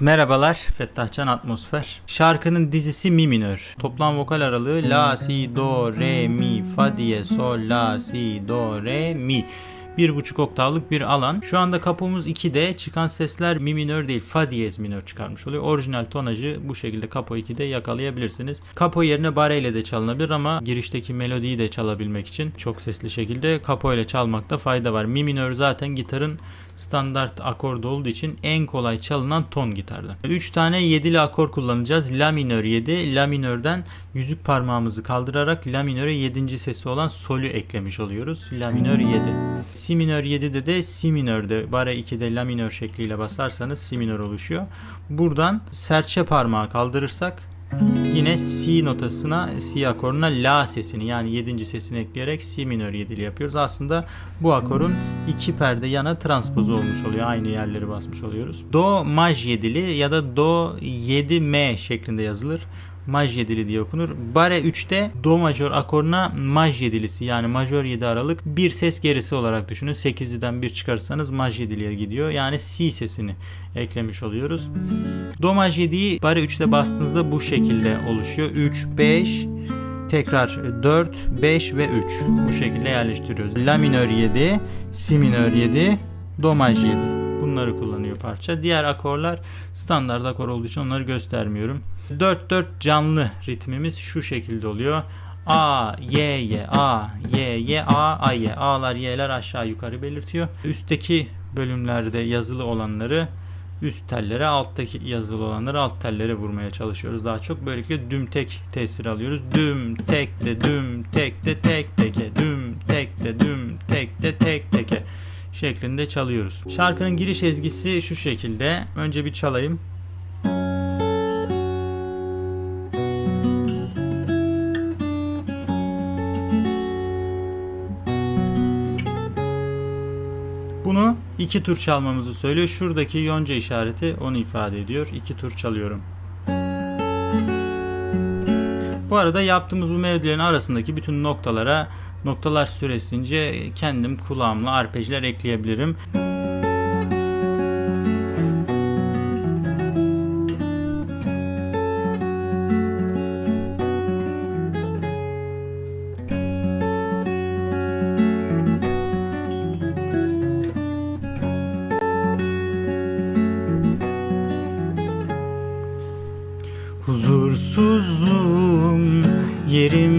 Merhabalar, Fettahcan Atmosfer. Şarkının dizisi Mi minör. Toplam vokal aralığı La, Si, Do, Re, Mi, Fa diye, Sol, La, Si, Do, Re, Mi. Bir buçuk oktavlık bir alan. Şu anda kapomuz 2'de. Çıkan sesler mi minör değil fa diyez minör çıkarmış oluyor. Orijinal tonajı bu şekilde kapo 2'de yakalayabilirsiniz. Kapo yerine bare ile de çalınabilir ama girişteki melodiyi de çalabilmek için çok sesli şekilde kapo ile çalmakta fayda var. Mi minör zaten gitarın standart akordu olduğu için en kolay çalınan ton gitarda. 3 tane 7'li akor kullanacağız. La minör 7. La minörden yüzük parmağımızı kaldırarak la minöre 7. sesi olan solü eklemiş oluyoruz. La minör 7. Si minör 7'de de si minörde bare 2'de la minör şekliyle basarsanız si minör oluşuyor. Buradan serçe parmağı kaldırırsak Yine si notasına, si akoruna la sesini yani 7. sesini ekleyerek si minör 7'li yapıyoruz. Aslında bu akorun iki perde yana transpozu olmuş oluyor. Aynı yerleri basmış oluyoruz. Do maj 7'li ya da do 7m şeklinde yazılır. Maj 7'li diye okunur. Bare 3'te do majör akoruna maj 7'lisi yani majör 7 aralık bir ses gerisi olarak düşünün. 8'liden 1 çıkarırsanız maj 7'liye gidiyor. Yani si sesini eklemiş oluyoruz. Do maj 7'yi bare 3'te bastığınızda bu şekilde oluşuyor. 3, 5, tekrar 4, 5 ve 3 bu şekilde yerleştiriyoruz. La minör 7, si minör 7, do maj 7. Bunları kullanıyor parça. Diğer akorlar standart akor olduğu için onları göstermiyorum. 4-4 canlı ritmimiz şu şekilde oluyor. A, Y, Y, A, Y, Y, A, A, Y. A'lar, Y'ler aşağı yukarı belirtiyor. Üstteki bölümlerde yazılı olanları üst tellere, alttaki yazılı olanları alt tellere vurmaya çalışıyoruz daha çok. Böylelikle düm tek tesir alıyoruz. Düm tek de düm tek de tek teke düm tek de düm tek de tek teke şeklinde çalıyoruz. Şarkının giriş ezgisi şu şekilde. Önce bir çalayım. Bunu iki tur çalmamızı söylüyor. Şuradaki yonca işareti onu ifade ediyor. İki tur çalıyorum. Bu arada yaptığımız bu melodilerin arasındaki bütün noktalara noktalar süresince kendim kulağımla arpejler ekleyebilirim. Huzursuzum yerimde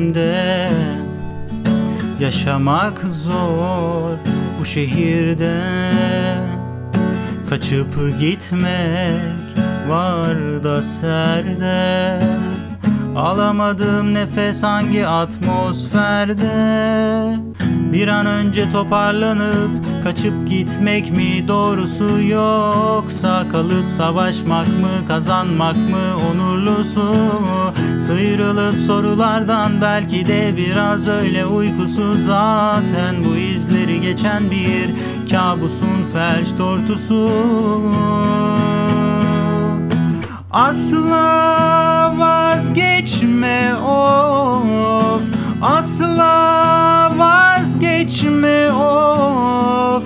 Yaşamak zor bu şehirde. Kaçıp gitmek var da serde. Alamadım nefes hangi atmosferde? Bir an önce toparlanıp kaçıp gitmek mi doğrusu yoksa kalıp savaşmak mı kazanmak mı onurlusu? Sıyrılıp sorulardan belki de biraz öyle uykusuz zaten bu izleri geçen bir kabusun felç tortusu. Asla vazgeçme of. Asla vazgeçme of.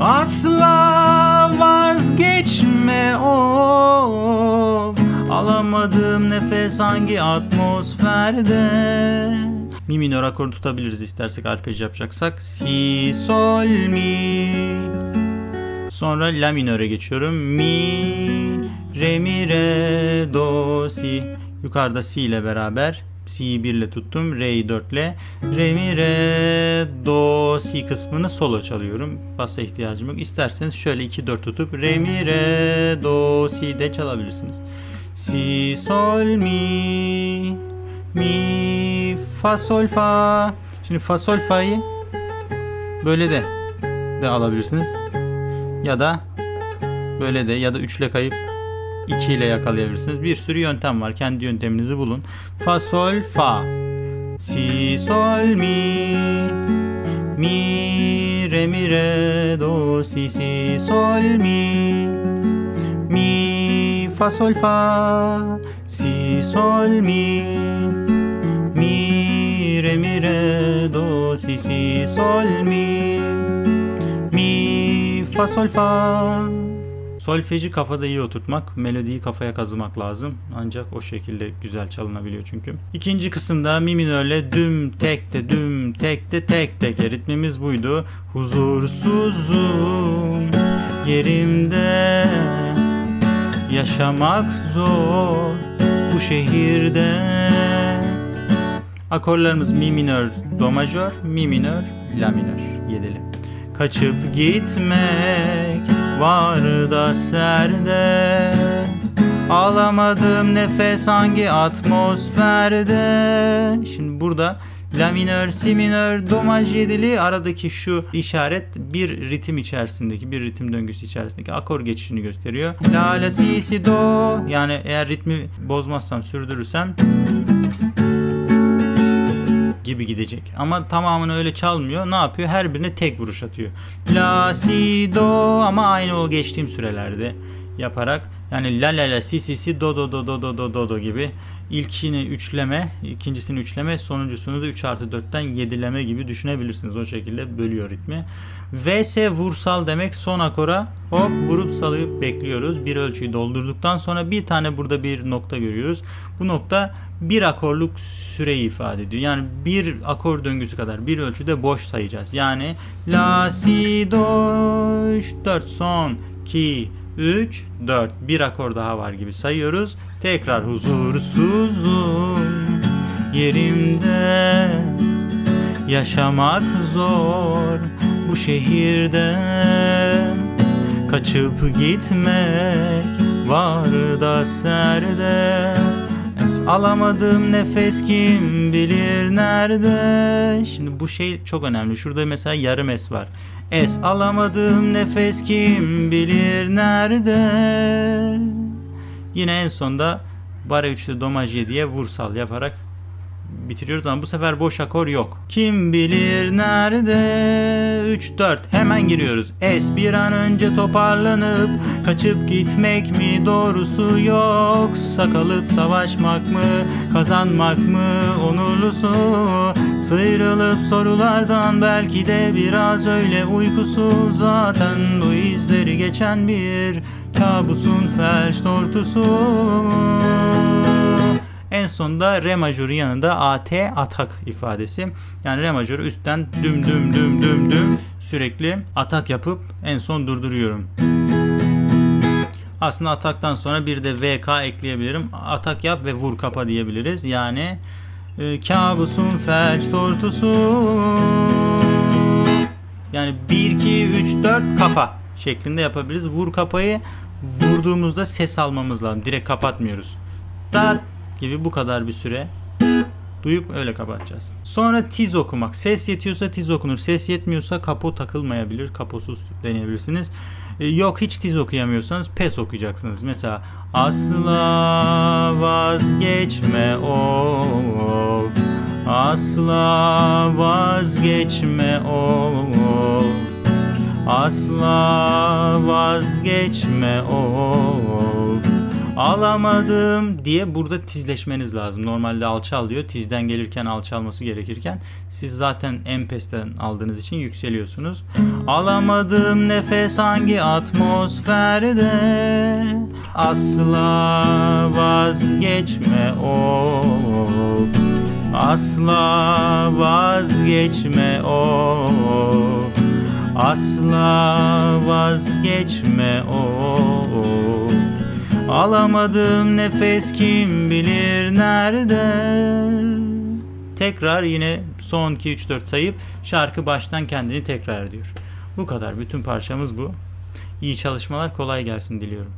Asla vazgeçme of. Alamadığım nefes hangi atmosferde? Mi minör akorunu tutabiliriz istersek arpej yapacaksak. Si sol mi. Sonra la minöre geçiyorum. Mi, re mi re do si. Yukarıda si ile beraber si'yi 1 ile tuttum. Re'yi 4 ile. Re mi re do si kısmını solo çalıyorum. Basa ihtiyacım yok. İsterseniz şöyle 2 4 tutup re mi re do si de çalabilirsiniz. Si sol mi mi fa sol fa. Şimdi fa sol fa'yı böyle de de alabilirsiniz ya da böyle de ya da üçle kayıp 2 ile yakalayabilirsiniz. Bir sürü yöntem var. Kendi yönteminizi bulun. Fa sol fa. Si sol mi. Mi re mi re do si si sol mi. Mi fa sol fa. Si sol mi. Mi re mi re do si si sol mi. Mi fa sol fa Solfeji kafada iyi oturtmak, melodiyi kafaya kazımak lazım. Ancak o şekilde güzel çalınabiliyor çünkü. İkinci kısımda mi minörle düm tek de düm tek de tek tek ritmimiz buydu. Huzursuzum yerimde yaşamak zor bu şehirde. Akorlarımız mi minör, do majör, mi minör, la minör yedili. Kaçıp gitmek var da serde Alamadım nefes hangi atmosferde Şimdi burada La minör, si minör, do maj yedili aradaki şu işaret bir ritim içerisindeki, bir ritim döngüsü içerisindeki akor geçişini gösteriyor. La, la, si, si, do yani eğer ritmi bozmazsam, sürdürürsem gibi gidecek. Ama tamamını öyle çalmıyor. Ne yapıyor? Her birine tek vuruş atıyor. La si do ama aynı o geçtiğim sürelerde yaparak yani la la la si si si do do do do do do do do gibi ilkini üçleme, ikincisini üçleme, sonuncusunu da 3 artı 4'ten yedileme gibi düşünebilirsiniz. O şekilde bölüyor ritmi. VS vursal demek son akora hop vurup salıp bekliyoruz. Bir ölçüyü doldurduktan sonra bir tane burada bir nokta görüyoruz. Bu nokta bir akorluk süreyi ifade ediyor. Yani bir akor döngüsü kadar bir ölçüde boş sayacağız. Yani la si do 3 4 son 2 3 4 bir akor daha var gibi sayıyoruz. Tekrar huzursuzum. Yerimde yaşamak zor. Bu şehirde kaçıp gitmek var da serde Es alamadım nefes kim bilir nerede? Şimdi bu şey çok önemli. Şurada mesela yarım es var. Es alamadım nefes kim bilir nerede? Yine en sonda bare 3'te domaj 7'ye vursal yaparak bitiriyoruz ama bu sefer boş akor yok. Kim bilir nerede? 3 4 hemen giriyoruz. Es bir an önce toparlanıp kaçıp gitmek mi doğrusu yoksa kalıp savaşmak mı kazanmak mı onurlusu sıyrılıp sorulardan belki de biraz öyle uykusu zaten bu izleri geçen bir kabusun felç tortusu en sonunda re majörü yanında AT atak ifadesi. Yani re majörü üstten düm düm düm düm düm sürekli atak yapıp en son durduruyorum. Aslında ataktan sonra bir de VK ekleyebilirim. Atak yap ve vur kapa diyebiliriz. Yani e, kabusun felç tortusu yani 1 2 3 4 kapa şeklinde yapabiliriz. Vur kapayı vurduğumuzda ses almamız lazım. Direkt kapatmıyoruz. Tat gibi bu kadar bir süre duyup öyle kapatacağız. Sonra tiz okumak. Ses yetiyorsa tiz okunur. Ses yetmiyorsa kapo takılmayabilir. Kaposuz deneyebilirsiniz. Ee, yok hiç tiz okuyamıyorsanız pes okuyacaksınız. Mesela asla vazgeçme of asla vazgeçme of asla vazgeçme of alamadım diye burada tizleşmeniz lazım. Normalde alçal diyor. Tizden gelirken alçalması gerekirken siz zaten empes'ten aldığınız için yükseliyorsunuz. Alamadım nefes hangi atmosferde asla vazgeçme of asla vazgeçme of asla vazgeçme of Alamadım nefes kim bilir nerede Tekrar yine son 2 3 4 sayıp şarkı baştan kendini tekrar ediyor. Bu kadar. Bütün parçamız bu. İyi çalışmalar, kolay gelsin diliyorum.